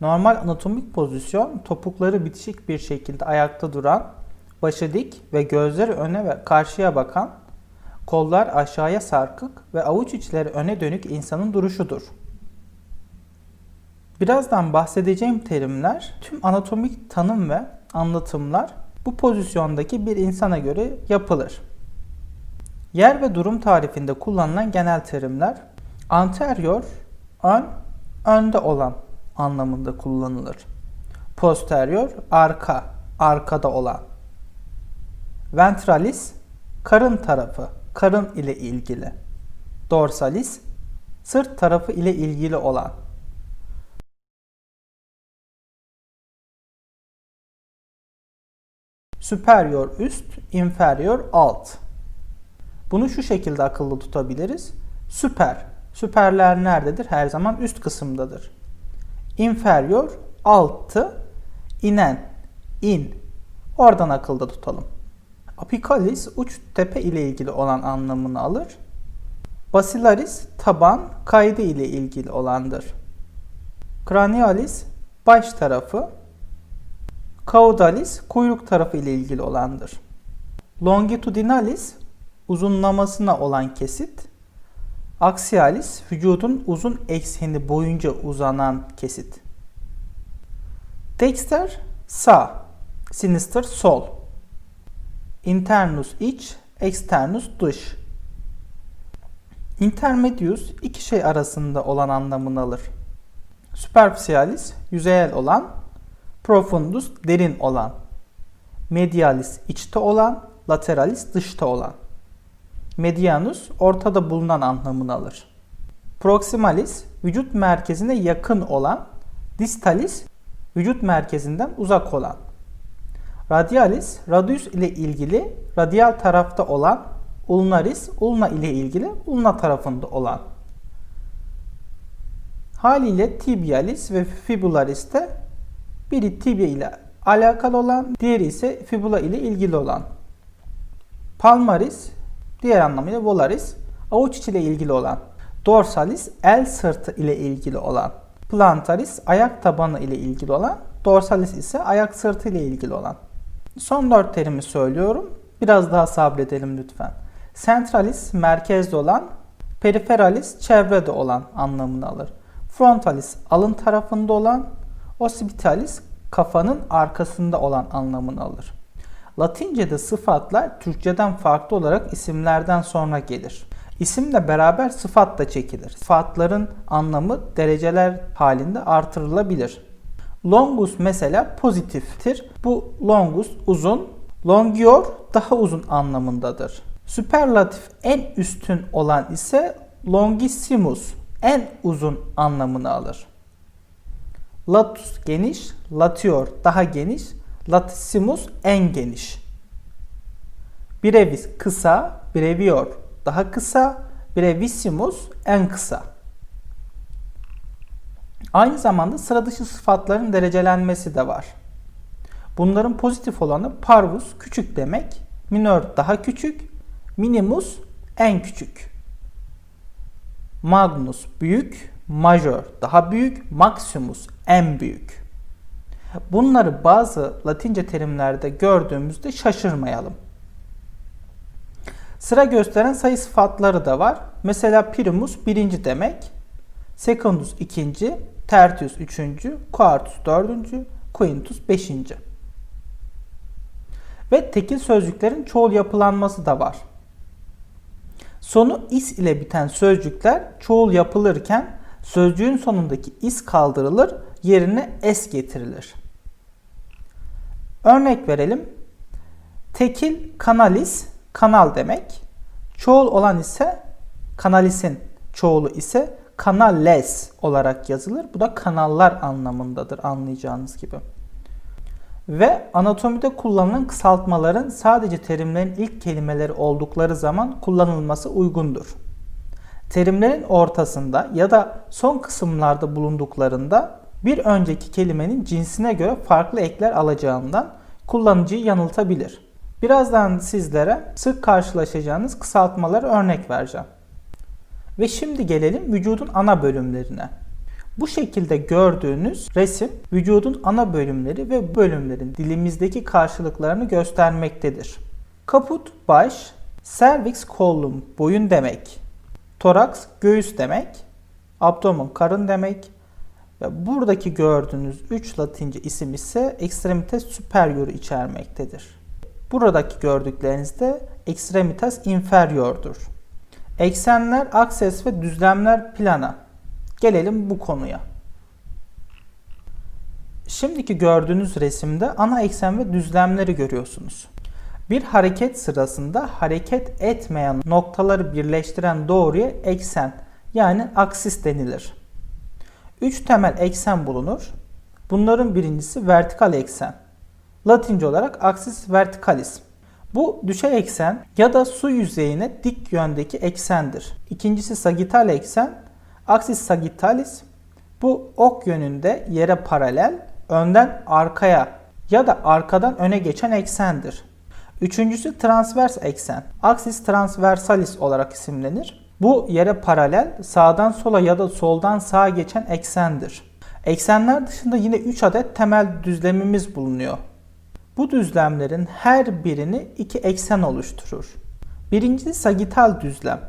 Normal anatomik pozisyon topukları bitişik bir şekilde ayakta duran, başı dik ve gözleri öne ve karşıya bakan, kollar aşağıya sarkık ve avuç içleri öne dönük insanın duruşudur. Birazdan bahsedeceğim terimler tüm anatomik tanım ve anlatımlar bu pozisyondaki bir insana göre yapılır. Yer ve durum tarifinde kullanılan genel terimler anterior, ön, önde olan anlamında kullanılır. Posterior, arka, arkada olan. Ventralis, karın tarafı, karın ile ilgili. Dorsalis, sırt tarafı ile ilgili olan. Superior üst, inferior alt. Bunu şu şekilde akıllı tutabiliriz. Süper. Süperler nerededir? Her zaman üst kısımdadır. Inferior altı, inen, in. Oradan akılda tutalım. Apicalis uç tepe ile ilgili olan anlamını alır. Basilaris taban kaydı ile ilgili olandır. Cranialis baş tarafı, Caudalis kuyruk tarafı ile ilgili olandır. Longitudinalis uzunlamasına olan kesit. Axialis vücudun uzun ekseni boyunca uzanan kesit. Dexter sağ, sinister sol. Internus iç, externus dış. Intermedius iki şey arasında olan anlamını alır. Superficialis yüzeyel olan, profundus derin olan. Medialis içte olan, lateralis dışta olan. Medianus ortada bulunan anlamını alır. Proximalis vücut merkezine yakın olan, distalis vücut merkezinden uzak olan. Radialis radius ile ilgili radial tarafta olan, ulnaris ulna ile ilgili ulna tarafında olan. Haliyle tibialis ve fibularis de biri tibia ile alakalı olan, diğeri ise fibula ile ilgili olan. Palmaris diğer anlamıyla volaris avuç içi ile ilgili olan. Dorsalis el sırtı ile ilgili olan. Plantaris ayak tabanı ile ilgili olan. Dorsalis ise ayak sırtı ile ilgili olan. Son dört terimi söylüyorum. Biraz daha sabredelim lütfen. Centralis merkezde olan, periferalis çevrede olan anlamını alır. Frontalis alın tarafında olan, occipitalis kafanın arkasında olan anlamını alır. Latince'de sıfatlar Türkçeden farklı olarak isimlerden sonra gelir. İsimle beraber sıfat da çekilir. Sıfatların anlamı dereceler halinde artırılabilir. Longus mesela pozitiftir. Bu longus uzun, longior daha uzun anlamındadır. Süperlatif en üstün olan ise longissimus en uzun anlamını alır. Latus geniş, latior daha geniş, latissimus en geniş. Brevis kısa, brevior daha kısa, brevissimus en kısa. Aynı zamanda sıra dışı sıfatların derecelenmesi de var. Bunların pozitif olanı parvus küçük demek, minor daha küçük, minimus en küçük. Magnus büyük, major daha büyük, maximus en büyük. Bunları bazı Latince terimlerde gördüğümüzde şaşırmayalım. Sıra gösteren sayı sıfatları da var. Mesela primus birinci demek, secundus ikinci, tertius üçüncü, quartus dördüncü, quintus beşinci. Ve tekil sözcüklerin çoğul yapılanması da var. Sonu is ile biten sözcükler çoğul yapılırken sözcüğün sonundaki is kaldırılır, yerine es getirilir. Örnek verelim. Tekil kanalis kanal demek. Çoğul olan ise kanalisin çoğulu ise kanales olarak yazılır. Bu da kanallar anlamındadır anlayacağınız gibi. Ve anatomide kullanılan kısaltmaların sadece terimlerin ilk kelimeleri oldukları zaman kullanılması uygundur. Terimlerin ortasında ya da son kısımlarda bulunduklarında bir önceki kelimenin cinsine göre farklı ekler alacağından kullanıcıyı yanıltabilir. Birazdan sizlere sık karşılaşacağınız kısaltmalara örnek vereceğim. Ve şimdi gelelim vücudun ana bölümlerine. Bu şekilde gördüğünüz resim vücudun ana bölümleri ve bölümlerin dilimizdeki karşılıklarını göstermektedir. Kaput baş, cervix kollum boyun demek, toraks göğüs demek, abdomen karın demek ve buradaki gördüğünüz 3 latince isim ise extremitas superior içermektedir. Buradaki gördükleriniz de extremitas inferior'dur. Eksenler, akses ve düzlemler plana. Gelelim bu konuya. Şimdiki gördüğünüz resimde ana eksen ve düzlemleri görüyorsunuz. Bir hareket sırasında hareket etmeyen noktaları birleştiren doğruya eksen yani aksis denilir. Üç temel eksen bulunur. Bunların birincisi vertikal eksen. Latince olarak aksis verticalis. Bu düşey eksen ya da su yüzeyine dik yöndeki eksendir. İkincisi sagittal eksen, aksis sagittalis. Bu ok yönünde yere paralel, önden arkaya ya da arkadan öne geçen eksendir. Üçüncüsü transvers eksen, aksis transversalis olarak isimlenir. Bu yere paralel, sağdan sola ya da soldan sağa geçen eksendir. Eksenler dışında yine 3 adet temel düzlemimiz bulunuyor. Bu düzlemlerin her birini iki eksen oluşturur. Birincisi sagital düzlem.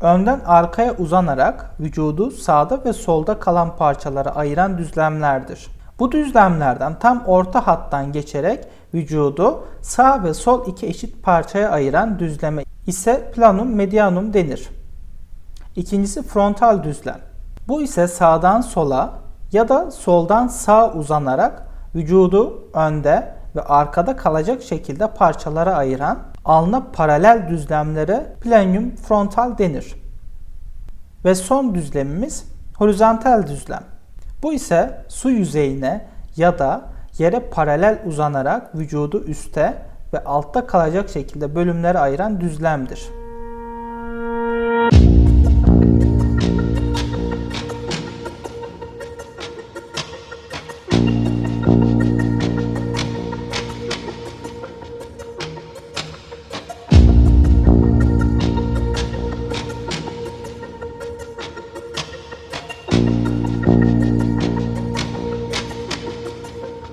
Önden arkaya uzanarak vücudu sağda ve solda kalan parçalara ayıran düzlemlerdir. Bu düzlemlerden tam orta hattan geçerek vücudu sağ ve sol iki eşit parçaya ayıran düzleme ise planum medianum denir. İkincisi frontal düzlem. Bu ise sağdan sola ya da soldan sağa uzanarak vücudu önde ve arkada kalacak şekilde parçalara ayıran alna paralel düzlemlere planium frontal denir. Ve son düzlemimiz horizontal düzlem. Bu ise su yüzeyine ya da yere paralel uzanarak vücudu üste ve altta kalacak şekilde bölümlere ayıran düzlemdir.